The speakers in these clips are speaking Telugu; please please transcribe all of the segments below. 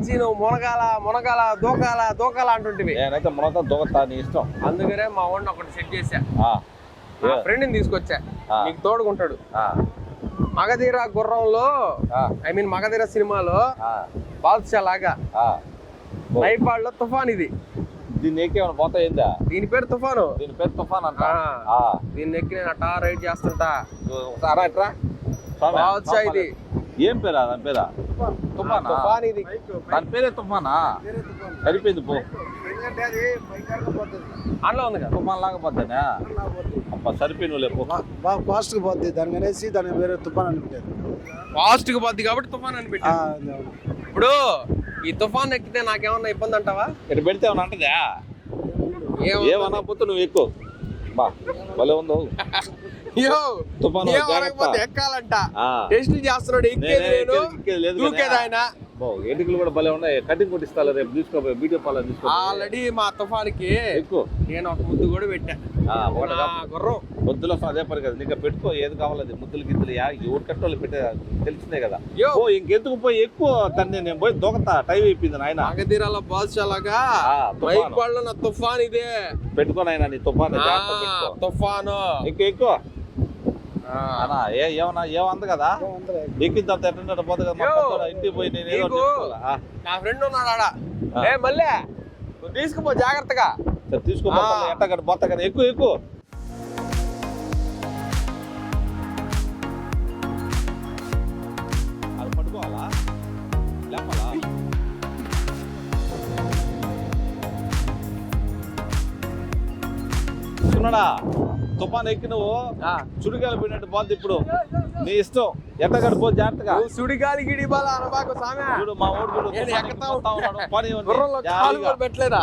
నుంచి నువ్వు మునగాల మునగాల దూకాల దూకాల అంటుంటివి. నేనైతే మునత దొగతా నీ ఇష్టం. అందుకనే మా వాడిని ఒకటి సెట్ చేశా. ఏ, ఫ్రెండ్ని తీసుకొచ్చా. నీకు తోడుకుంటాడు. ఆ, మగధీర గుర్రంలో ఐ మీన్ మగధీర సినిమాలో ఆ, బాద్షా లాగా నైపాడ్లో తుఫాన్ ఇది. దీన్ని ఎక్కేమన్నా పోతా ఏందా? దీని పేరు తుఫాను. దీని పేరు తుఫాన్ అంట. దీన్ని ఎక్కి నేను అటా రైడ్ చేస్తుంటా. ఒకసారి రా ఇట్రా. స్వామి, బాద్షా ఇది. ఏం పేరా? దాని పేరా? తుఫానా? తుఫాన్ ఇది. దాని పేరే తుఫానా? సరిపోయింది పో. అందులో ఉంది కదా? తుఫాన్ లాగా పోతానే అబ్బా సరిపోయిన లేపు బాగా ఫాస్ట్గా పోతుంది దానికి అనేసి దానికి వేరే తుఫాన్ అని పెట్టారు. ఫాస్ట్గా పోద్ది కాబట్టి తుఫాన్ అని. ఇప్పుడు ఈ తుఫాన్ ఎక్కితే నాకేమన్నా ఇబ్బంది అంటావా? ఇక్కడ పెడితే ఏమన్నా అంటదా? ఏమన్నా పోతే నువ్వు ఎక్కువ. బా భలే ఉందో. ఎక్కాలంట. ఆ. టెస్టులు చేస్తున్నాడు ఎక్కేది దూకేది. ఆయన. ఎంటికలు కూడా భలే ఉన్నాయి. కటింగ్ కొట్టిస్తా రేపు తీసుకోపోయి వీడియో పాలని తీసుకో ఆల్రెడీ మా తుఫాన్కి ఎక్కువ. నేను ఒక ముద్దు కూడా పెట్టా. ఆ, ఒకటి నా కాదు. గుర్రం. ముద్దులో అదే పని కదా. నీకు పెట్టుకో ఏది కావాలది. ముద్దులు గిద్దులు ఎవరు కట్టోళ్ళు పెట్టే తెలిసిందే కదా. ఓ ఇంకెందుకు పోయి ఎక్కువ తన్ని నేను పోయి దొంగతా టైం అయిపోయింది నాయన. ఆ, తుఫాను. మైపాడులో నా తుఫాన్ ఇదే. పెట్టుకో నాయన నీ తుఫాను. తుఫాను. ఎక్కువ ఎక్కువ. అన్నా ఏ ఏమన్నా ఏమంది కదా? ఎక్కిన తర్వాత ఎట్లా పోతుంది కదా మొత్తం ఇంటికి పోయి నేను ఏదో నీకు- చేసుకోవాలా? నా ఫ్రెండ్ ఉన్నాడు ఆడ. ఏ మళ్ళీ? నువ్వు తీసుకుపో జాగ్రత్తగా. సరే తీసుకో ఆ. ఎట్ట కదా బొత్త కదా. ఎక్కువ ఎక్కువ అది పట్టుకోవాలా లేపాలా? సున్నాడా? తుఫాన్ ఎక్కి నువ్వు ఆ. చుడిగాలు పోయినట్టు పోద్ది ఇప్పుడు నీ ఇష్టం ఎట్టగడు పో జాగ్రత్తగా సుడిగాలి గిడి బాల అనబాకు సామె చూడు మా ఓడి చూడు నేను తుఫాన్ ఎక్కుతా ఎక్కి పోతా ఉన్నాడు. పని ఉంది. గుర్రంలో కాలు జాలీగా. కూడా పెట్టలేదా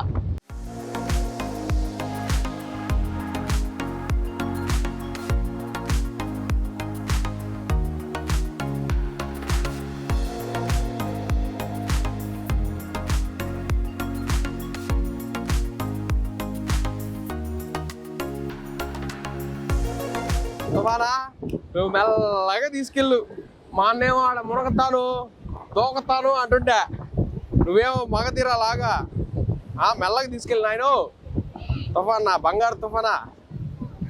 తుఫానా నువ్వు మెల్లగా తీసుకెళ్ళు. మా అన్నేమో ఆడ మునగతాను దూకతాను అంటుంటే నువ్వేమో మగతీరా లాగా. ఆ మెల్లగా తీసుకెళ్ళి నాయను. తుఫాన్ నా బంగారు తుఫానా.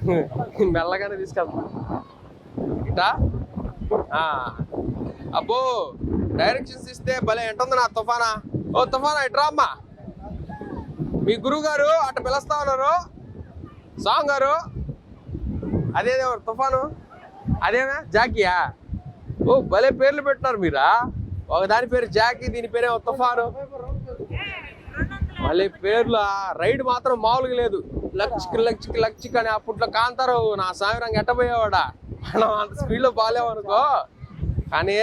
మెల్లగానే తీసుకెళ్తా. ఇటా? అబ్బో డైరెక్షన్స్ ఇస్తే భలే ఎంటుంది నా తుఫానా. ఓ తుఫానా ఇట్రా అమ్మా. మీ గురువు గారు అట్ట పిలుస్తా ఉన్నారు. సాంగ్ గారు అదేదే తుఫాను? అదేనా? జాకీయా? ఓ భలే పేర్లు పెట్టినారు మీరా. ఒక దాని పేరు జాకీ దీని పేరే తుఫాను. మళ్ళీ పేర్లు ఆ రైడ్ మాత్రం మామూలుగా లేదు. లక్షకి లక్షకి లక్షకి అని అప్పట్లో కాంతారు నా సామిరంగా ఎట్టబోయేవాడా? మనం అంత స్పీడ్లో బాగాలేమనుకో కానీ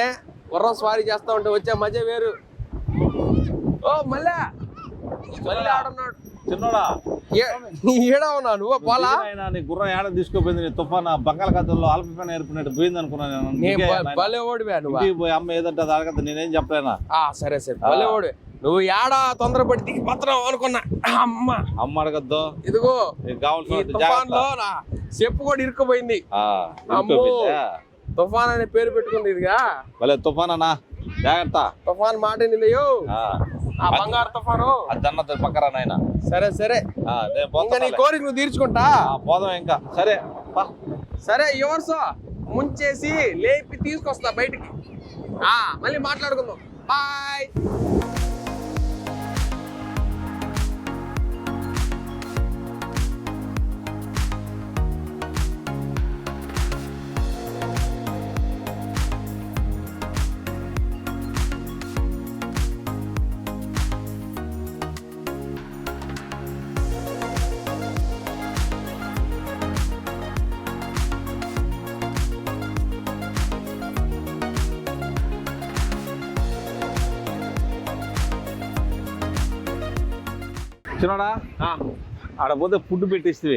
గుర్రం స్వారీ చేస్తా ఉంటే వచ్చే మధ్య వేరు. ఓ మళ్ళా. మళ్ళీ ఆడున్నాడు. చిన్నోడా? ఏడా ఉన్నా నువ్వు పోలా? గుర్రం ఏడ తీసుకోపోయింది? నీ తుఫాన్ బంగాళాఖాతంలో అల్పమైన ఏర్పడినట్టు పోయింది అనుకున్నాను భలే నువ్వు. ఇంటికి పోయి అమ్మ ఏదంటే అడగద్దు నేనేం చెప్పలేనా? ఆ సరే సరే. భలే ఓడి నువ్వు ఏడా తొందరపడి దిగి పత్రం అనుకున్నా. అమ్మ. అమ్మ అడగద్దు. ఇదిగో కావాల్సిన చెప్పు కూడా ఇరుక్కుపోయింది. తుఫాన్ అనే పేరు పెట్టుకుంది ఇదిగా. భలే తుఫాన్ అన్నా. జాగ్రత్త. తుఫాన్ మాట ఆ. బంగారు తుఫాను. అది దన్నది పక్కరా నాయన. సరే సరే. నీ. కోరిక నువ్వు తీర్చుకుంటా? పోదాం ఇంకా. సరే. సరే ముంచేసి లేపి తీసుకొస్తా బయటికి. ఆ మళ్ళీ మాట్లాడుకుందాం. బాయ్. చిన్నోడా ఆ, ఆడ పోతే ఫుడ్ పెట్టిస్తే.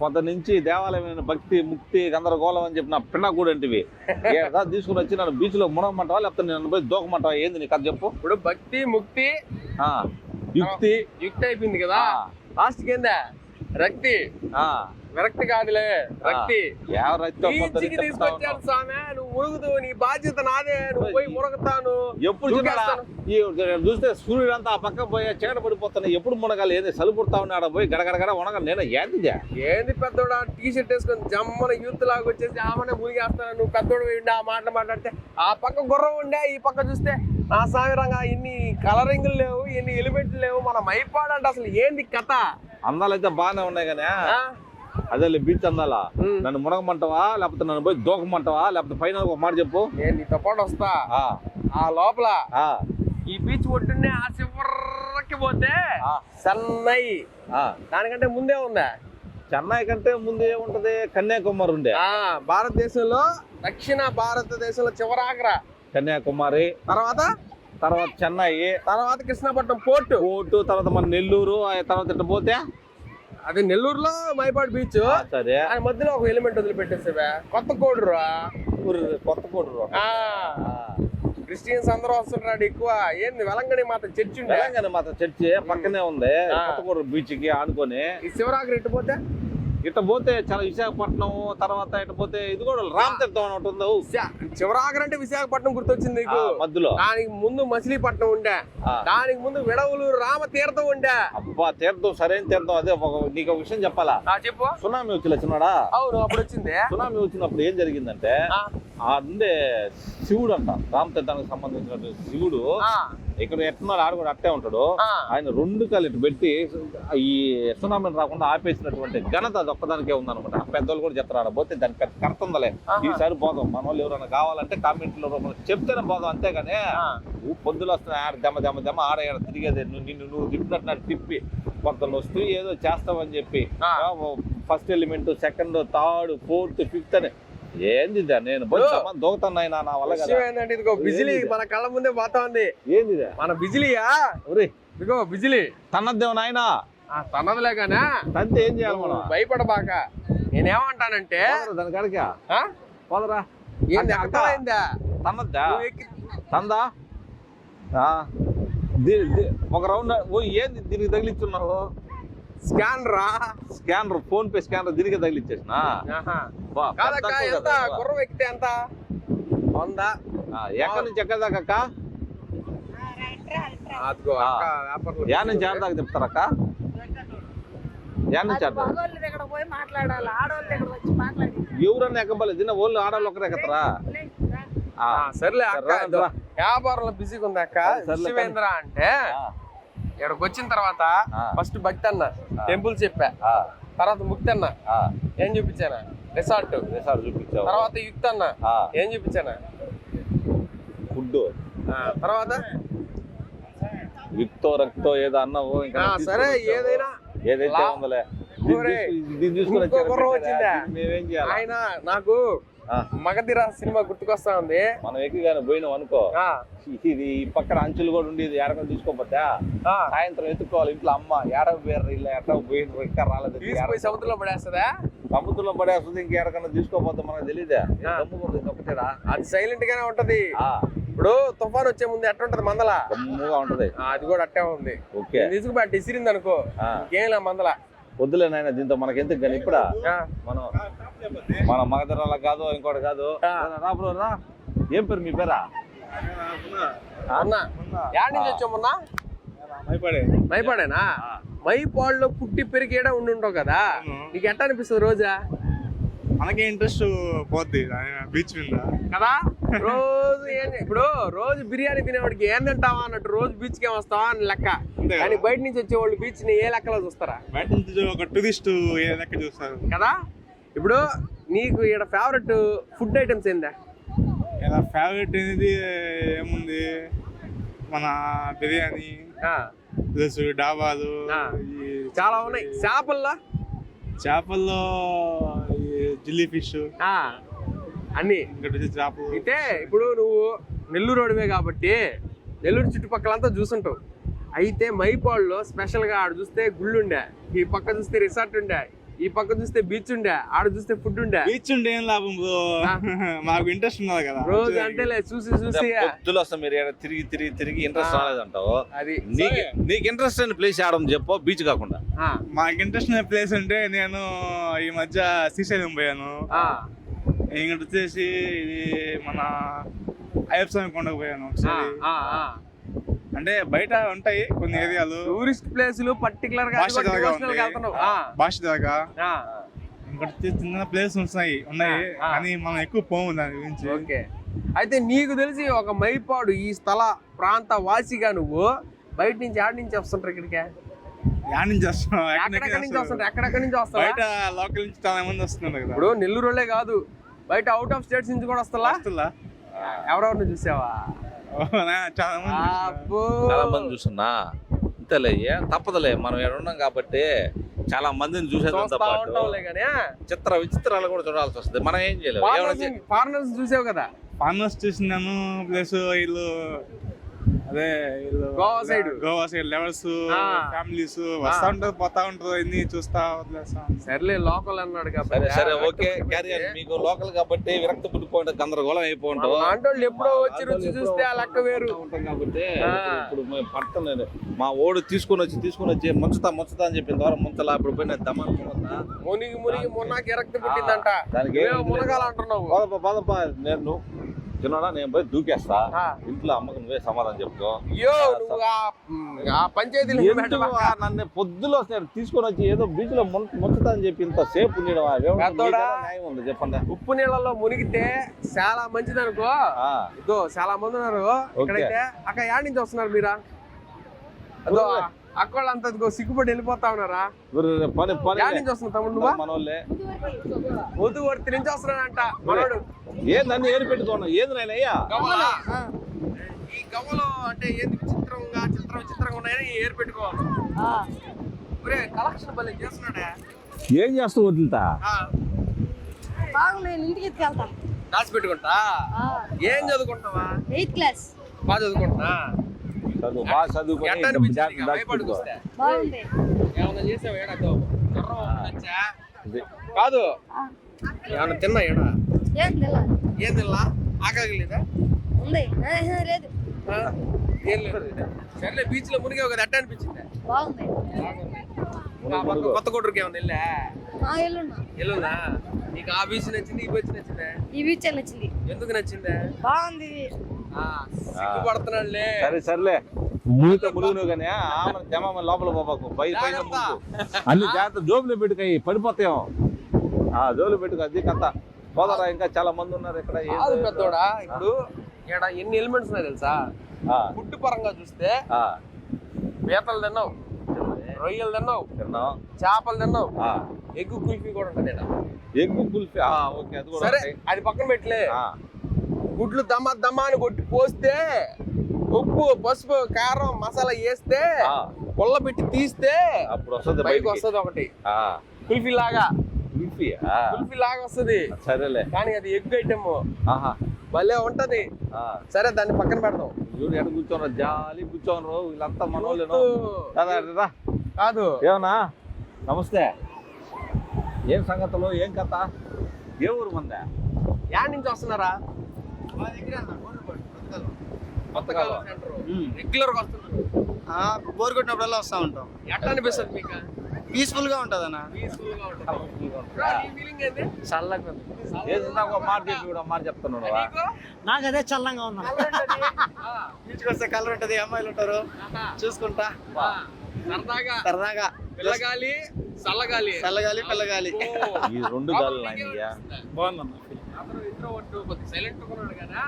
పొద్దు నుంచి దేవాలయమైన భక్తి ముక్తి గందరగోళం అని చెప్పి నా పిన్న కూడా అంటివి. తీసుకుని వచ్చి నన్ను బీచ్లో మునగమంటావా లేకపోతే నేను పోయి దూకమంటావా? ఏంది నీ కథ చెప్పు. ఇప్పుడు భక్తి ముక్తి. ఆ, యుక్తి. యుక్తి అయిపోయింది కదా. లాస్ట్ కింద రక్తి. ఆ, విరక్తి కాదులే. రక్తి. తీసుకొచ్చాను స్వామి నువ్వు ఉరుగుదు నీ బాధ్యత నాదే. నువ్వు పోయి మురగతాను. ఎప్పుడు చూస్తే సూర్యుడు అంతా ఆ పక్క పోయి చీకట పడిపోతున్నా ఎప్పుడు మునగాలి? ఏంది? సలుపుడతా ఉన్నాడు పోయి గడగడగడ ఉనగాలి నేను ఏంది ఏంది పెద్దోడా? టీ షర్ట్ వేసుకొని జమ్మన యూత్ లాగా వచ్చేసి ఆమెనే మునిగేస్తాను నువ్వు పెద్దోడు ఆ మాటలు మాట్లాడితే ఆ పక్క గుర్రం ఉండే ఈ పక్క చూస్తే నా సాగరంగా ఇన్ని కలరింగ్లు లేవు ఇన్ని ఎలిమెంట్లు లేవు. మన అయిపోడంటే అసలు ఏంది కథ? అందాలైతే బాగానే ఉన్నాయి కానీ అదే బీచ్ అందాలా. నన్ను మునగమంటావా లేకపోతే నన్ను పోయి దూకమంటావా లేకపోతే పైన ఒక మాట చెప్పు. నేను నీతో పాటు వస్తా. ఆ, ఆ లోపల ఆ, ఈ బీచ్ ఒడ్డునే ఆ చివరికి పోతే ఆ, చెన్నై. ఆ. దానికంటే ముందే ఉందా? చెన్నై కంటే ముందు ఏముంటది కన్యాకుమారి ఉండే. ఆ భారతదేశంలో దక్షిణ భారతదేశంలో చివరాగ్రా. కన్యాకుమారి తర్వాత? తర్వాత చెన్నై తర్వాత కృష్ణపట్నం పోర్టు. కోటు తర్వాత మన నెల్లూరు ఆ తర్వాత పోతే? అది నెల్లూరులో మైపాడు బీచ్ సరే. మధ్యలో ఒక ఎలిమెంట్ వదిలిపెట్టేసేవా. కొత్త కోడురా కొత్త కోడు ఆ, క్రిస్టియన్స్ అందరూ వస్తుంటారు ఎక్కువ. ఏంది వెలంగని మాత్రం చర్చి తెలంగాణ మాత్రం చర్చి పక్కనే ఉంది. ఆ. కొత్తగూడ బీచ్కి ఆనుకొని. ఈ శివరాగ్రి ఇటు ఇట్లా పోతే చాలా విశాఖపట్నం తర్వాత ఇట్లా పోతే ఇది కూడా రామ్ తీర్థం అని ఒకటి ఉంది. అంటే విశాఖపట్నం గుర్తొచ్చింది నీకు. మధ్యలో. దానికి ముందు మచిలీపట్నం ఉండే. దానికి ముందు విడవలు రామతీర్థం ఉండే. అబ్బా తీర్థం సరైన తీర్థం అదే ఒక నీకు ఒక విషయం చెప్పాలా? చెప్పు. సునామీ వచ్చి చిన్నాడా? అవును అప్పుడు వచ్చింది. సునామీ వచ్చినప్పుడు ఏం జరిగిందంటే ఉండే శివుడు అంట. రామ్ తీర్థానికి సంబంధించిన శివుడు ఇక్కడ ఎట్టున్నాడు ఆడు కూడా అట్టే ఉంటాడు. ఆయన రెండు ఇటు పెట్టి ఈ సునామీని రాకుండా ఆపేసినటువంటి ఘనత అది ఒక్కదానికే ఉందన్నమాట పెద్దోళ్ళు కూడా చెప్తారు ఆడ పోతే దాని పెద్ద కర్తుందలే ఆహా. ఈసారి పోదాం మన వాళ్ళు ఎవరైనా కావాలంటే కామెంట్లో రూపంలో చెప్తేనే పోదాం అంతేగానే. నువ్వు పొద్దులు వస్తున్నాయి ఆడ దెమ్మ దెమ్మ దెమ్మ ఆడ ఆడ తిరిగేది నువ్వు నిన్ను నువ్వు తిప్పినట్టు తిప్పి కొంత వస్తూ ఏదో చేస్తావని చెప్పి. First element second third fourth fifth అని ఏంది? నేను దూకుతాను నాయనా, నా వల్ల ఏంటంటే ఇదిగో బిజిలీ? మన కళ్ళ ముందే పోతా ఉంది. ఏంది? మన బిజిలీయా? ఒరేయ్ ఇదిగో బిజిలీ. తన్నద్దేమో నాయనా. తన్నదిలే గానా? తంతే ఏం చేయాలి మనం? భయపడబాక. నేనేమంటానంటే దాని కాడికి? ఆ? పోదరా. ఏంది అర్థమైందా? తన్నద్దా? తందా? ఒక రౌండ్ ఓ ఏంది దీనికి తగిలిచ్చున్నావు? స్కాన్ రా స్కానర్ ఫోన్ పే స్కానర్ దీనికి తగిలిచ్చేసిన. కాదక్క ఎంత? కదా. గుర్రం ఎక్కితే ఎంత? వంద. ఆ, ఎక్కడి నుంచి ఎక్కడి దాకా అక్క? ఆ. అక్క యా నుంచి ఆడ దాకా యా నుంచి ఆడ ఎవరన్నా ఎక్కబలేదు ఆడవాళ్ళు ఒకరే ఎక్కతారా? సర్లే అక్క. వ్యాపారంలో బిజీగా ఉంది అక్క సర్లే, విశ్వేంద్ర అంటే ఇక్కడికి వచ్చిన తర్వాత. ఫస్ట్ భక్తి అన్న టెంపుల్ చెప్పా. తర్వాత ముక్తి అన్న ఆ. ఏం చూపించానా? రిసార్ట్. రిసార్ట్ చూపించావు. తర్వాత యుక్తి అన్న ఏం చూపించానా? ఫుడ్ ఆ, తర్వాత? విక్తో రక్తో ఏదో అన్నావు ఇంకా ఆ, తీసుకొని సరే. ఏదైనా ఏదైతే ఉందలే. ఆయన నాకు మగధిర సినిమా గుర్తుకొస్తా ఉంది. మనం ఎక్కిగానే పోయినాం అనుకో. ఇది ఈ పక్కన అంచులు కూడా ఉండేది ఎడకొని తీసుకోపోతే ఆ. సాయంత్రం ఎత్తుకోవాలి ఇంట్లో అమ్మ ఏడ పోయారు ఇలా ఎట్లా పోయిన ఇంకా రాలేదు సముద్రంలో పడేస్తుందా? సముద్రంలో పడేస్తుంది ఇంకా ఎడకన్నా తీసుకోపోతే మనకు తెలియదా ఒకటేరా. అది సైలెంట్ గానే ఉంటది. ఇప్పుడు తుఫాన్ వచ్చే ముందు ఎట్లా ఉంటది మందల? గమ్ముగా ఉంటది. అది కూడా అట్టే ఉంది. ఓకే. తీసుకుపోయి ఇసిరింది అనుకో. ఇంకేం మందల. వద్దులే నాయన దీంతో మనకి ఎందుకు కానీ ఇప్పుడా? మనం మన మగధరాల కాదు ఇంకోటి కాదు. రా బ్రో రా. ఏం పేరు మీ పేరా? అన్నా. యాడ్ నుంచి వచ్చావు మొన్న? మైపాడేనా? మైపాడులో పుట్టి పెరిగేడా ఉండి ఉంటావు కదా నీకు ఎట్లా అనిపిస్తుంది రోజా? మనకే ఇంట్రెస్ట్ పోద్ది బీచ్ మీద. కదా? రోజు ఇప్పుడు రోజు బిర్యానీ తినేవాడికి ఏం తింటావా అన్నట్టు రోజు బీచ్కి వస్తావా అని లెక్క. కానీ బయట నుంచి వచ్చేవాళ్ళు బీచ్ని ఏ లెక్కలో చూస్తారా? బయట నుంచి ఒక టూరిస్ట్ ఏ లెక్క చూస్తారు? కదా? ఇప్పుడు నీకు ఇక్కడ ఫేవరెట్ ఫుడ్ ఐటమ్స్ ఏందా? ఇలా ఫేవరెట్ అనేది ఏముంది? మన బిర్యానీ ప్లస్ డాబాలు చాలా ఉన్నాయి. చేపల్లో? చేపల్లో జిల్లీ ఫిష్ అన్ని. చేపలు. అయితే ఇప్పుడు నువ్వు నెల్లూరు రోడ్వే కాబట్టి నెల్లూరు చుట్టుపక్కలంతా చూసుంటావు. అయితే మైపాడులో స్పెషల్గా ఆడ చూస్తే గుళ్ళు ఉండే ఈ పక్క చూస్తే రిసార్ట్ ఉండే. ఈ పక్క చూస్తే బీచ్ ఉండే ఆడ చూస్తే ఫుడ్ ఉండే. బీచ్ ఉంటే ఏం లాభం బ్రో? మాకు ఇంట్రెస్ట్ ఉన్నది కదా. రోజు అంటేలే చూసి చూసి పొద్దులు వస్తాం మీరు తిరిగి తిరిగి తిరిగి ఇంట్రెస్ట్. రాలేదంటావు? అది నీకు నీకు ఇంట్రెస్ట్ అయిన ప్లేస్ ఆడడం చెప్పు బీచ్ కాకుండా. ఆ, మాకు ఇంట్రెస్ట్ ఉన్న ప్లేస్ అంటే నేను ఈ మధ్య శ్రీశైలం పోయాను. ఆ, ఇంకటి వచ్చేసి ఇది మన అయ్యప్ప స్వామి కొండకు పోయాను ఒకసారి. ఆ, ఆ. అంటే బయట ఉంటాయి కొన్ని ఏరియాలు. టూరిస్ట్ ప్లేసులు పర్టికులర్గా భాష దాకా చిన్న ప్లేస్ ఉన్నాయి. ఉన్నాయి. కానీ మనం ఎక్కువ పోము దాని గురించి. ఓకే. అయితే నీకు తెలిసి ఒక మైపాడు ఈ స్థల ప్రాంత వాసిగా నువ్వు బయట నుంచి ఆడి నుంచి వస్తుంటారు ఇక్కడికి? బయట లోకల్ నుంచి చాలా మంది వస్తున్నారు కదా. ఇప్పుడు నెల్లూరులే కాదు. బయట అవుట్ ఆఫ్ స్టేట్స్ నుంచి కూడా వస్తా ఎవరెవరిని చూసావా? చాలా మంది చూస్తున్నా. అంతేలే ఏం తప్పదులే మనం ఇక్కడ ఉన్నాం కాబట్టి చాలా మందిని చూసేదంతో పాటు చిత్ర విచిత్రాలు కూడా చూడాల్సి వస్తుంది. మనం ఏం చేయలేము ఏమైనా చే- ఫారినర్స్ చూసావు కదా? ఫార్మర్స్ చూసినాను ప్లస్ వీళ్ళు అదే Goa side. Goa side levels. Families వస్తా ఉంటారు పోతా ఉంటారు ఇన్ని చూస్తా వదిలేస్తా. సర్లే లోకల్ అన్నాడు సరే కాబట్టి సరే ఓకే. క్యారియర్ మీకు లోకల్ కాబట్టి విరక్తి పుట్టిపోయింటే గందరగోళం అయిపోయింటావు ఆంటోళ్ళు ఎప్పుడో వచ్చి రుచి చూస్తే ఆ లెక్క వేరు. ఉంటాం కాబట్టి. ఇప్పుడు- పడతలేదు మా ఓడు తీసుకొని వచ్చి తీసుకొని వచ్చి ముంచుతా ముంచుతా అని చెప్పిన ద్వారా ముంచలా ఇప్పుడు పోయిన దమన్ మునిగి మునిగి మొన్నకి ఎరక్తి పుట్టిందంట. దానికి ఏం నువ్వేమో మునగాలంటున్నావు. పదపా నేను తిన్నాడా? నేను పోయి దూకేస్తా. ఇంట్లో అమ్మకు నువ్వే సమాధానం చెప్పుకో. ఎందుకు నన్ను పొద్దులో తీసుకొని వచ్చి ఏదో బీచ్లో ముంచుతా అని చెప్పి ఇంత సేపు ఉంది చెప్పండి. ఉప్పు నీళ్ళలో మునిగితే చాలా మంచిది అనుకో ఇదో చాలా మంది ఉన్నారు. ఇక్కడైతే అక్క యాడ్ నుంచి వస్తున్నారు మీరా? అదో అక్కోళ్ళంతా ఇదిగో సిగ్గుపడి వెళ్ళిపోతా ఉన్నారా? పని పని వస్తున్నావు తమ్ముడు మనోళ్ళే. వద్దు వర్తి నుంచి వస్తున్నాడంట మనోడు. ఏం నన్ను ఏంది నేను అయ్యా గవ్వలా? ఈ గవ్వలో అంటే ఏంది విచిత్రంగా చిత్రం విచిత్రంగా ఉన్నాయని ఏరు పెట్టుకోవాలి. ఒరే కలెక్షన్ భలే చేస్తున్నాడే. ఏం చేస్తావు వదులుతా? ఆ, బాగు నేను ఇంటికి ఎత్తుకెళ్తా. దాచి పెట్టుకుంటా? ఏం చదువుకుంటావా ఎయిత్ క్లాస్. బాగా చదువుకుంటున్నా? చదువు బాగా చదువుకొని. కాదు. ఏమన్నా తిన్నా ఏడా? ఏం తిన్నా ఆకలి లేదా? లేదు. ఆ? ఏం లేదు. సర్లే బీచ్లో మునిగావు కదా ఎట్ట అనిపించింది? బాగుంది. కొత్త కొట్టుకి ఏమన్నా వెళ్ళా? ఆ ఎల్లున్నా వెళ్ళుందా నీకు ఆ బీచ్ నచ్చింది ఈ బీచ్ నచ్చిందా? ఈ బీచ్ నచ్చింది. ఎందుకు నచ్చిందా? బాగుంది. ఆ, సిగ్గుపడుతున్నాడులే సరే సర్లే. మునితో ములుగును కానీ ఆమె జమ లోపల పోబాకు పై పైన. మునుగు. అన్ని జాగ్రత్త జోబులు పెట్టుకాయి పడిపోతాయేమో ఆ జోబులు పెట్టుకు అది కథ. పోదరా ఇంకా చాలా మంది ఉన్నారు ఇక్కడ. పెద్దోడా ఇప్పుడు ఇక్కడ ఎన్ని ఎలిమెంట్స్ ఉన్నాయి తెలుసా? ఫుడ్ పరంగా చూస్తే ఆ, పీతలు తిన్నావు రొయ్యలు తిన్నావు తిన్నాం. చేపలు తిన్నావు ఆ, ఎగ్గు కుల్ఫీ కూడా ఉంటుంది. ఎగ్గు కుల్ఫీ ఆ, ఓకే అది కూడా సరే. అది పక్కన పెట్టలే. గుడ్లు దమ్మ దమ్మ అని కొట్టి పోస్తే ఉప్పు పసుపు కారం మసాలా వేస్తే ఆ, పుల్ల పెట్టి తీస్తే అప్పుడు వస్తుంది బయటికి. వస్తుంది ఒకటి. కుల్ఫీ లాగా కుల్ఫీ కుల్ఫీ లాగా వస్తుంది. సరేలే. కానీ అది ఎగ్ ఐటమ్. ఆహా. భలే ఉంటది. ఆ, సరే దాన్ని పక్కన పెడదాం. చూడు ఎక్కడ జాలి కూర్చోన్నారు వీళ్ళంతా రా. కాదు. ఏమన్నా? నమస్తే. ఏం సంగతులు? ఏం కథ? ఏ ఊరు మందే? యాడ్ నుంచి వస్తున్నారా? కొత్తగా. ఉమ్. రెగ్యులర్గా వస్తున్నారు. బోర్ కొట్టినప్పుడల్లా వస్తా ఉంటాం. ఎట్లా అనిపిస్తుంది మీకు? పీస్ఫుల్గా ఉంటది అన్న. చల్లగా ఉంది. ఏది నాకు కూడా మాట చెప్తున్నాడు అదే చల్లంగా ఉన్నా. బీచ్కి వస్తే కలర్ ఉంటది అమ్మాయిలు ఉంటారు. చూసుకుంటా. ఆ, సరదాగా. సరదాగా. పిల్లగాలి చల్లగాలి. చల్లగాలి పిల్లగాలి. ఈ రెండు గాలు బాగుందన్న. ఉన్నాడు కదా.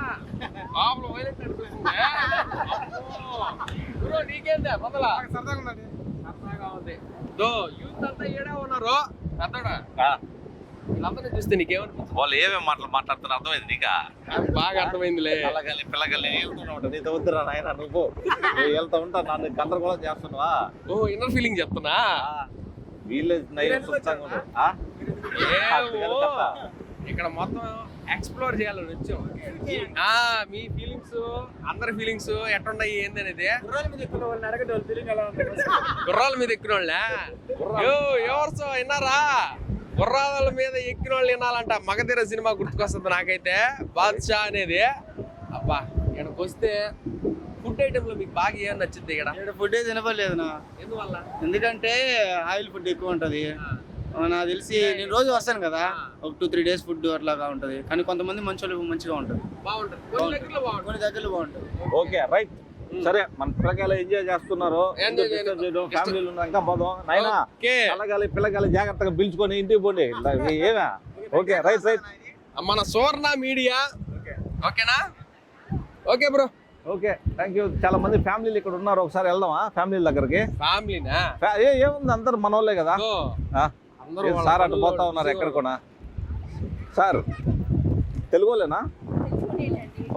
లోపల violent అనిపిస్తుంది. సరదాగా ఉంది. దో, youth అంతా ఈడే ఉన్నారు. పెద్దోడా, వీళ్ళందరినీ చూస్తే నీకేమనిపించింది? వాళ్ళు ఏమేమి మాటలు మాట్లాడుతున్నారు అర్థమైంది నీకా? బాగా అర్థమైందిలే. పిల్లగల్లి పిల్లగల్లి వెళ్తున్నావు నీతో వద్దురా నాయన నువ్వు వెళ్తా ఉంటా. నన్ను గందరగోళం చేస్తున్నావా? ఓ ఇన్నర్ ఫీలింగ్ చెప్తున్నా? వీళ్ళే నయ్య సుత్తంగా. ఇక్కడ మొత్తం ఎక్స్ప్లోర్ చేయాలని వచ్చాం. ఆ, మీ ఫీలింగ్స్ అందరి ఫీలింగ్స్ ఎట్లున్నాయి ఏంది అనేది? గుర్రాల మీద ఎక్కిన వాళ్ళ విన్నారా? గుర్రాల మీద ఎక్కిన వాళ్ళు వినాలంట. మగధీర సినిమా గుర్తుకొస్తుంది నాకైతే. బాద్షా అనేది. అబ్బా ఇక్కడికి వస్తే ఫుడ్ ఐటమ్లో మీకు బాగా ఏం నచ్చింది ఇక్కడ? ఫుడ్ తినపలేదు నా. ఎందువల్ల? ఎందుకంటే ఆయిల్ ఫుడ్ ఎక్కువ ఉంటది. నాకు తెలిసి నేను రోజు వస్తాను కదా. ఒక టూ త్రీ డేస్ ఫుడ్ అట్లాగా ఉంటది. కానీ కొంతమంది మంచి వాళ్ళు మంచిగా ఉంటుంది. బాగుంటుంది. కొన్ని దగ్గరలో బాగుంటుంది. కొన్ని దగ్గరలో బాగుంటుంది. Okay right. సరే మన పిల్లకాయలు ఎంజాయ్ చేస్తున్నారు. ఫ్యామిలీలు ఇంకా పోదాం. నాయనా ఓకే. పిల్లగాలి పిల్లగాలి జాగ్రత్తగా పిలుచుకొని ఇంటికి పోండి. ఏమా? Okay right right. మన సువర్ణ మీడియా. ఓకేనా? Okay bro. Okay thank you చాలా మంది ఫ్యామిలీలు ఇక్కడ ఉన్నారు. ఒకసారి వెళ్దామా? ఫ్యామిలీ దగ్గరికి. ఫ్యామిలీనా ఏముంది? అందరు మన వాళ్ళే కదా సార్ అటు పోతా ఉన్నారు కూడా సార్ తెలుగు వాళ్ళేనా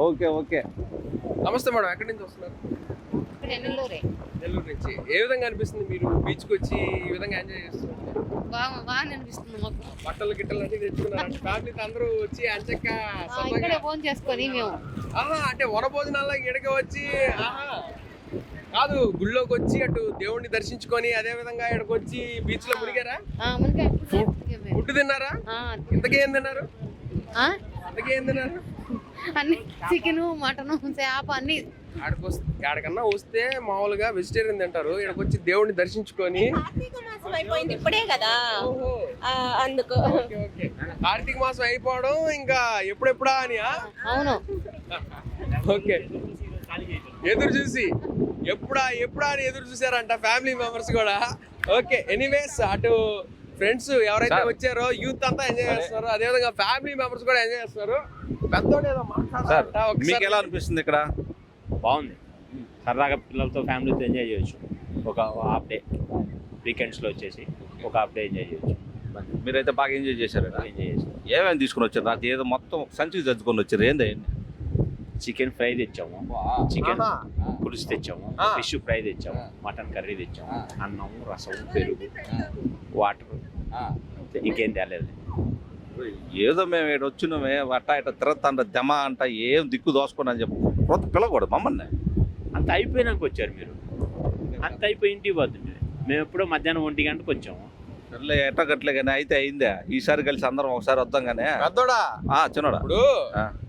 ఓకే ఓకే. నమస్తే మేడం ఎక్కడి నుంచి వస్తున్నారు? నెల్లూరే. నుంచి. ఏ విధంగా అనిపిస్తుంది మీరు బీచ్కి వచ్చి ఈ విధంగా ఎంజాయ్ చేస్తున్నారు? బట్టలు గిట్టలు అన్ని తెచ్చుకున్నారు? ఫ్యామిలీతో అందరూ వచ్చి అంచక్క ఫోన్ చేసుకొని మేము. ఆహా అంటే వన భోజనాల్లో ఇక్కడికి వచ్చి ఆహా. కాదు గుళ్ళోకి వచ్చి అటు దేవుణ్ణి దర్శించుకొని అదే విధంగా ఇక్కడికి వచ్చి బీచ్లో మునిగారా. ఫుడ్ తిన్నారా? ఆ, ఇంతకీ ఏం తిన్నారు? ఆ? ఇంతకీ ఏం తిన్నారు? అన్ని చికెన్ మటన్ చేప అన్ని. ఆడికి వస్తే ఆడికన్నా వస్తే మామూలుగా వెజిటేరియన్ తింటారు. ఇక్కడికి వచ్చి దేవుణ్ణి దర్శించుకొని. కార్తీక మాసం అయిపోయింది ఇప్పుడే కదా. ఓహో. ఆ, అందుకు. Okay okay. కార్తీక మాసం అయిపోవడం ఇంకా ఎప్పుడెప్పుడా అని ఆ? అవును. ఓకే. ఎదురు చూసి. ఎప్పుడా ఎప్పుడా అని ఎదురు చూసారంట ఫ్యామిలీ మెంబర్స్ కూడా. ఓకే ఎనీవేస్ అటు ఫ్రెండ్స్ ఎవరైతే. వచ్చారో యూత్ అంతా ఎంజాయ్ చేస్తున్నారు. అదే విధంగా ఫ్యామిలీ మెంబర్స్ కూడా ఎంజాయ్ చేస్తున్నారు. పెద్దోడు ఏదో సార్ మాట్లాడాలంట మీకు ఎలా అనిపిస్తుంది ఇక్కడ? బాగుంది. సరదాగా పిల్లలతో ఫ్యామిలీతో ఎంజాయ్ చేయొచ్చు. ఒక హాఫ్ డే వీకెండ్స్లో వచ్చేసి ఒక హాఫ్ డే ఎంజాయ్ చేయొచ్చు. మీరైతే బాగా ఎంజాయ్ చేశారు. ఎంజాయ్ చేసి ఏమేమి తీసుకుని వచ్చారు? నాకు ఏదో మొత్తం సంచి చచ్చుకొని వచ్చారు. ఏంది? చికెన్ ఫ్రై తెచ్చాము. చికెన్. పులుసు తెచ్చాము. ఫిష్ ఫ్రై తెచ్చాము మటన్ కర్రీ తెచ్చాము అన్నం రసం పెరుగు వాటర్ ఇంకేం తేలేదు. ఏదో మేము ఇక్కడ వచ్చినామే అట్ట ఇట్ట తిరగతాంట దమ అంట ఏం దిక్కు దోసుకోండి అని చెప్పి. కొత్త పిల్లకూడదు మమ్మల్ని. అంత అయిపోయినాక వచ్చారు మీరు. అంత అయిపోయి ఇంటికి పోతుంది. మేము ఎప్పుడో మధ్యాహ్నం ఒంటి గంటకు వచ్చాము. సర్లే ఎట్టగట్లే కానీ అయితే అయిందే. ఈసారి కలిసి అందరం ఒకసారి వద్దాం కానీ. పెద్దోడా? చిన్నోడా. ఇప్పుడు.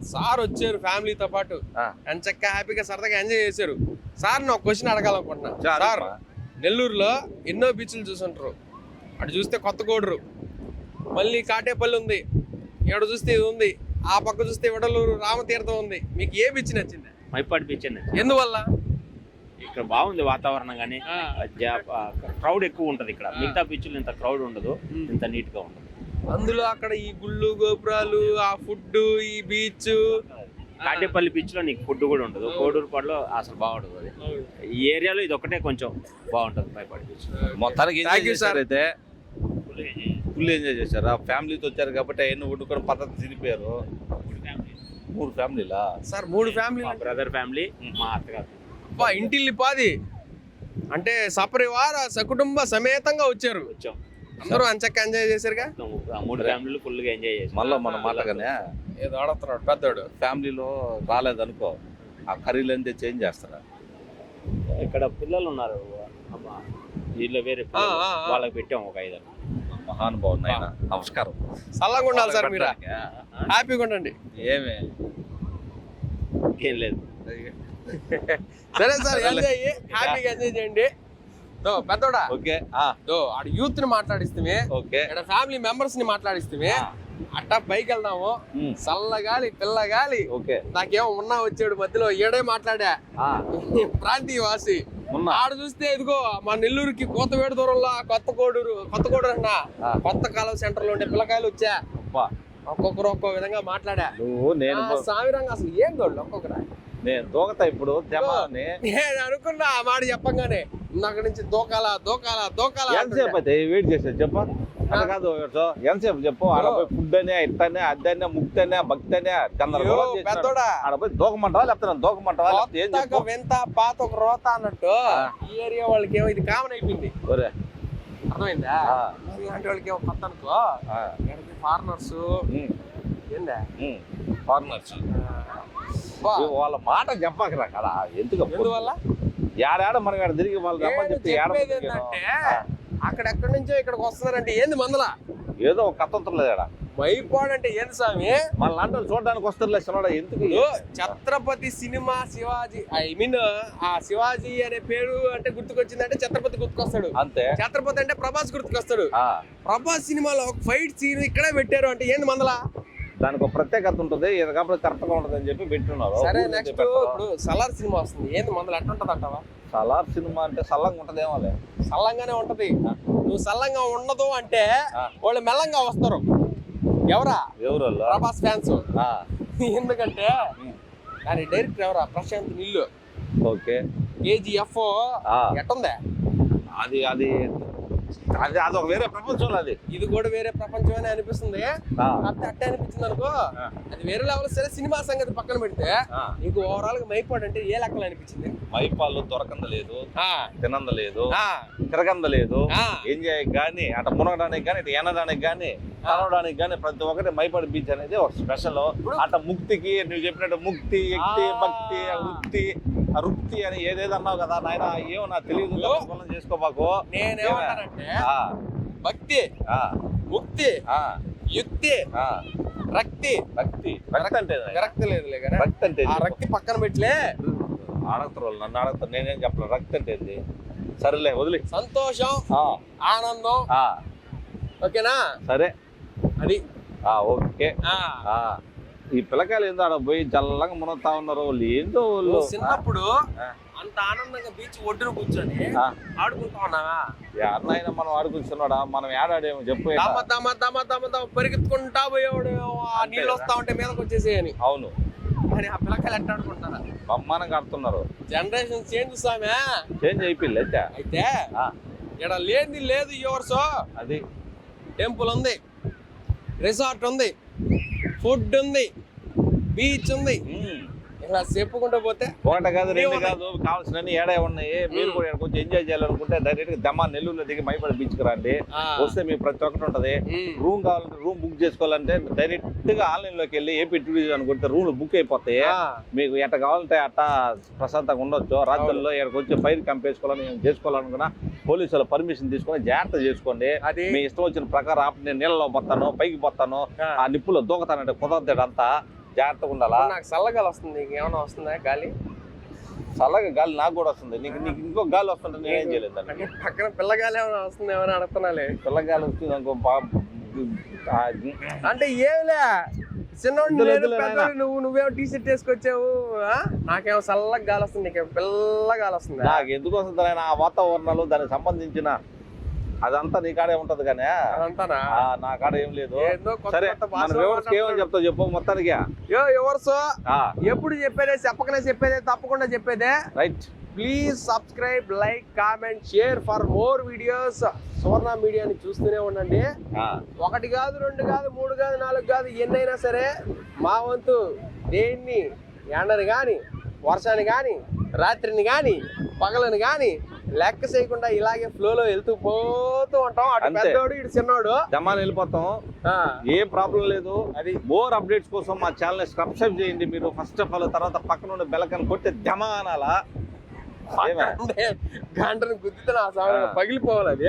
సార్ వచ్చారు ఫ్యామిలీతో పాటు. ఆ. ఎంచక్క హ్యాపీగా సరదాగా ఎంజాయ్ చేశారు. సార్ నేను ఒక క్వశ్చన్ అడగాలనుకుంటున్నా. సార్. నెల్లూరులో ఎన్నో బీచ్లు చూసుంటారు. అటు చూస్తే కొత్తగూడరు మళ్ళీ కాటేపల్లి ఉంది. ఇక్కడ చూస్తే ఇది ఉంది. ఆ పక్క చూస్తే విడలూరు రామతీర్థం ఉంది. మీకు ఏ బీచ్ నచ్చింది? మైపాడు బీచ్ ఎందువల్ల? ఇక్కడ బాగుంది వాతావరణం కానీ క్రౌడ్ ఎక్కువ ఉంటది ఇక్కడ. మిగతా బీచ్లు ఇంత క్రౌడ్ ఉండదు ఇంత నీట్గా ఉండదు. అందులో అక్కడ ఈ గుళ్ళు గోపురాలు ఆ ఫుడ్ ఈ బీచ్ కాటేపల్లి బీచ్లో నీకు ఫుడ్ కూడా ఉండదు. కోడూరుపాడులో అసలు బాగుండదు అది. ఈ ఏరియాలో ఇది ఒకటే కొంచెం బాగుంటది మైపాడు బీచ్ మొత్తానికి అయితే? ఫుల్ ఎంజాయ్ చేశారు? ఆ ఫ్యామిలీతో వచ్చారు కాబట్టి అవన్నీ వండుకొని పద్ధతి తిరిగిపోయారు మూడు ఫ్యామిలీలా? సార్ మూడు ఫ్యామిలీ బ్రదర్ ఫ్యామిలీ మా అత్తగారు. అబ్బా ఇంటిల్లి పాది. అంటే సపరివార సకుటుంబ సమేతంగా వచ్చారు. వచ్చాం. అందరూ అంచక్క ఎంజాయ్ చేశారుగా? మూడు ఫ్యామిలీలు ఫుల్గా ఎంజాయ్ చేసాం మళ్ళీ మన మాటగానే? ఏదో ఆడుతున్నాడు పెద్దోడు. ఫ్యామిలీలో రాలేదనుకో ఆ కర్రీలు అంతే చేంజ్ చేస్తారా? ఇక్కడ పిల్లలు ఉన్నారు. అమ్మ వీళ్ళు వేరే పిల్లలు. ఆ, ఆ, ఆ. వాళ్ళకి పెట్టాం ఒక ఐదు మహానుభావుడు నాయన నమస్కారం. చల్లగా ఉండాలి సార్ మీరు? హ్యాపీగా ఉండండి. ఏమే? ఏం లేదు. సరే సార్ ఎంజాయ్ హ్యాపీగా ఎంజాయ్ చేయండి. పెద్దోడా. ఓకే. ఆడ యూత్ని మాట్లాడిస్తే ఓకే. ఇక్కడ ఫ్యామిలీ మెంబర్స్ని మాట్లాడిస్తే అట్టా పైకి వెళ్దాము చల్లగాలి పిల్లగాలి ఓకే. నాకేమో ఉన్నా వచ్చాడు మధ్యలో. ఏడే మాట్లాడా. ఆ, ప్రాంతీయ వాసి. ఆడ చూస్తే ఇదిగో మా నెల్లూరుకి కొత్త వేడు దూరంలో కొత్త కోడూరు కొత్త కోడూరు అన్న. కొత్త కాలువ సెంటర్లో ఉండే పిల్లకాయలు వచ్చా. ఒక్కొక్కరు ఒక్కో విధంగా మాట్లాడా. నువ్వు నేను సామిరంగా అసలు ఏం తోడు ఒక్కొక్కరా. నేను దూకతా ఇప్పుడు నేను అనుకున్నా ఆ మాట చెప్పంగానే అక్కడి నుంచి దోకాల దోకాల దోకాల ఎంతసేపు అయితే వెయిట్ చేసేది చెప్ప. కాదు ఎంతసేపు చెప్పు? ఆడ పోయి ఫుడ్ అనే ఇట్టనే అద్దనే ముక్తనే భక్తనే గందరగోళం. పెద్దోడా. ఆడ పోయి దోకమంటావా లేకపోతే దోకమంటావా ఏం చెప్పు? వింత పాత ఒక రోత అన్నట్టు ఈ ఏరియా వాళ్ళకి ఏమో ఇది కామన్ అయిపోయింది. ఒరే, అర్థమైందా? ఇలాంటి వాళ్ళకి ఏమో కొత్త అనుకో. ఫారినర్స్ ఏందా? ఫారినర్స్ వాళ్ళ మాట చెప్పకరా కదా. ఎందుకు ఎందువల్ల? ఏడాడ మనకి ఆడ తిరిగి వాళ్ళు రమ్మని చెప్తే? ఏంటంటే అక్కడెక్కడి నుంచో ఇక్కడికి వస్తున్నారంటే ఏంది మందల? ఏదో ఒక కథ ఆడ. మైపాడు అంటే ఏంది స్వామి మన లండన్ చూడడానికి వస్తారు చిన్నోడా ఎందుకు Chhatrapati cinema Shivaji I mean ఆ శివాజీ అనే పేరు అంటే గుర్తుకొచ్చిందంటే ఛత్రపతి గుర్తుకొస్తాడు. అంతే. ఛత్రపతి అంటే ప్రభాస్ గుర్తుకొస్తాడు. ప్రభాస్ సినిమాలో ఒక ఫైట్ సీన్ ఇక్కడే పెట్టారు అంటే ఏంది మందల? దానికి ఒక ప్రత్యేకత ఉంటుంది ఇది కాబట్టి కరెక్ట్గా ఉంటుంది అని చెప్పి పెట్టున్నారు సరే నెక్స్ట్. ఇప్పుడు సలార్ సినిమా వస్తుంది. ఏంది మందలు ఎట్లా ఉంటది అంటావా? సలార్ సినిమా అంటే సల్లంగా ఉంటదేమో సల్లంగానే ఉంటది. నువ్వు సల్లంగా ఉండదు అంటే. వాళ్ళు మెల్లంగా వస్తారు. ఎవరా? ఎవరు ప్రభాస్ ఫ్యాన్స్. ఎందుకంటే దాని డైరెక్టర్ ఎవరా? ప్రశాంత్ నిల్లు. ఓకే. కేజీఎఫ్. ఎట్టుందే? అది అది అది అది ఒక వేరే ప్రపంచంలో అది. ఇది కూడా వేరే ప్రపంచం అని అనిపిస్తుంది అట్ట అట్టే అనిపించింది అనుకో. అది వేరే లెవెల్ సరే సినిమా సంగతి పక్కన పెడితే. నీకు ఓవరాల్గా మైపాడు అంటే ఏ లెక్కలు అనిపించింది? మైపాలు దొరకంద లేదు తినంద లేదు తిరగంద లేదు. ఎంజాయ్ కానీ అటు మునగడానికి కానీ ఇటు ఎనడానికి కానీ తనవడానికి కానీ ప్రతి ఒక్కటి మైపాడు బీచ్ అనేది ఒక స్పెషల్ అట ముక్తికి నువ్వు చెప్పినట్టు ముక్తి ఎక్తి. భక్తి వృత్తి వృత్తి అని ఏదేదో అన్నావు కదా నాయన ఏమో నాకు తెలియదు చేసుకోబాకు నేనేమంటానంటే ఆ, భక్తి ఆ, ముక్తి ఆ, యుక్తి ఆ. రక్తి. భక్తి. భక్తి అంటే రక్తి లేదులే కానీ భక్తి అంటే ఆ రక్తి పక్కన పెట్టలే. ఆడతారు వాళ్ళు నన్ను ఆడతారు నేనేం చెప్పను రక్తి అంటే సరేలే వదిలి. సంతోషం ఆ, ఆనందం. ఆ, ఓకేనా? సరే. అది. ఆ, ఓకే. ఈ పిల్లకాయలు ఏందో ఆడ పోయి చల్లగా మునగుతా ఉన్నారు వాళ్ళు ఏందో వాళ్ళు? చిన్నప్పుడు. అంత ఆనందంగా బీచ్ ఒడ్డున కూర్చొని ఆడుకుంటా ఉన్నావా? అన్నైనా మనం ఆడుకుంటున్నాడా మనం ఏడాడేమో చెప్పు. దమ దమ దమ దమ పరిగెత్తుకుంటా పోయేవాడు. ఆ నీళ్ళు వస్తా ఉంటే మీదకి వచ్చేసేయని. అవును. మరి ఆ పిల్లకాయలు ఎట్ట ఆడుకుంటారా? బమ్మానంగా ఆడుతున్నారు జనరేషన్ చేంజ్ సామే చేంజ్ అయిపోయింది అయితే. అయితే ఇక్కడ లేనిది లేదు యువర్స్. అది. టెంపుల్ ఉంది. రిసార్ట్ ఉంది. ఫుడ్ ఉంది బీచ్ ఉంది. ఇలా చెప్పుకుంటూ పోతే ఒకటి కాదు రెండు. కాదు కావాల్సిన ఏడే ఉన్నాయి. మీరు కూడా కొంచెం ఎంజాయ్ చేయాలనుకుంటే డైరెక్ట్గా దమ్మా నెల్లూరులో దిగి మైపడి బీచ్ రండి. వస్తే మీకు ప్రతి ఒక్కటి ఉంటది. రూమ్ కావాలంటే రూమ్ బుక్ చేసుకోవాలంటే డైరెక్ట్గా ఆన్లైన్లోకి వెళ్ళి ఏపీ టూరిజం అనుకుంటే రూమ్ బుక్ అయిపోతాయి. మీకు ఎట్ట కావాలంటే అట్ట ప్రశాంతంగా ఉండొచ్చు. రాత్రుల్లో ఇక్కడికి వచ్చి ఫైర్ కంపేసుకోవాలని చేసుకోవాలనుకున్నా పోలీసుల పర్మిషన్ తీసుకొని జాగ్రత్త చేసుకోండి. అది. మీ ఇష్టం వచ్చిన ప్రకారం నేను నీళ్ళలో పోతాను పైకి పోతాను. ఆ. నిప్పులో దూకతానంటే కుదరదు అంతా. జాగ్రత్తగా ఉండాలా? నాకు చల్లగాలి వస్తుంది నీకు ఏమైనా వస్తుందా గాలి? చల్లగా గాలి నాకు కూడా వస్తుంది. నీకు నీకు ఇంకో గాలి వస్తుంటే నేనేం చేయలేదు దాన్ని పక్కన పిల్లగాలి ఏమైనా వస్తుంది ఏమైనా అడుగుతున్నాలే? పిల్ల గాలి వస్తుంది ఆ, అంటే ఏమిలే? చిన్నోడు నువ్వు నువ్వేమో టీ షర్ట్ వేసుకొచ్చావు? నాకేమో చల్లగా గాలి వస్తుంది నీకేమో పిల్ల గాలి వస్తుంది. నాకు ఎందుకు వస్తుంది ఆ వాతావరణాలు దానికి సంబంధించిన అదంతా నీ కాడే ఉంటది కానీ. నా కాడ ఏం లేదు. సరే ఏమని చెప్తావు చెప్పు మొత్తానికి. ఎప్పుడు చెప్పేదే చెప్పకనే చెప్పేదే తప్పకుండా చెప్పేదే. Right. Please subscribe like comment share for more videos. Suvarna మీడియాని చూస్తూనే ఉండండి. ఒకటి కాదు రెండు కాదు మూడు కాదు నాలుగు కాదు ఎన్నైనా సరే మా వంతు దేన్ని ఎండని కానీ వర్షాన్ని కానీ రాత్రిని కానీ పగలని కానీ లెక్క చేయకుండా ఇలాగే ఫ్లోలో వెళ్తూ పోతూ ఉంటాం. అటు. పెద్దోడు ఇటు చిన్నోడు. జమాన్ వెళ్ళిపోతాం. ఆ, ఏ ప్రాబ్లం లేదు. అది. మోర్ అప్డేట్స్ కోసం మా ఛానల్ సబ్స్క్రైబ్ చేయండి మీరు. ఫస్ట్ ఆఫ్ ఆల్ తర్వాత పక్కన ఉన్న బెలకన్ కొట్టి దమా అనాలా? గంటను గుద్దితే నా సమయం ఆ. పగిలిపోవాలి అది.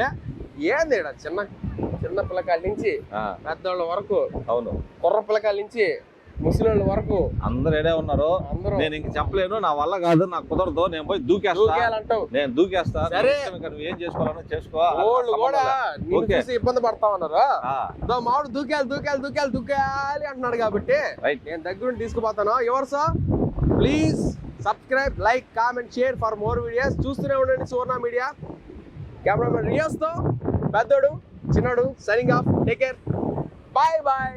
ఏంది చిన్న చిన్న పిల్లకాయల నుంచి ఆ, పెద్దోళ్ళ వరకు అవును. కుర్ర పిల్లకాయల నుంచి ముసలోళ్ళ వరకు. అందరు ఏడే ఉన్నారు? నేను ఇంక చెప్పలేను నా వల్ల కాదు నాకు కుదరదు నేను పోయి దూకేస్తా. నేను దూకేస్తా. నువ్వు ఏం చేసుకోవాలన్నా చేసుకో. అది నాకు వాళ్ళు సంబంధం కూడా లేదు. నిన్ను ఓకే. చూసి ఇబ్బంది పడతా ఉన్నారు? మామిడి దూకేయాలి దూకేయాలి దూకేయాలి దూకేయాలి అంటున్నాడు కాబట్టి నేను దగ్గరుండి తీసుకుపోతాను. ఎవరు sir? Please subscribe like comment share for more videos చూస్తూనే ఉండండి సువర్ణ మీడియా. కెమెరామెన్ రియాస్తో పెద్దోడు చిన్నోడు signing off take care bye bye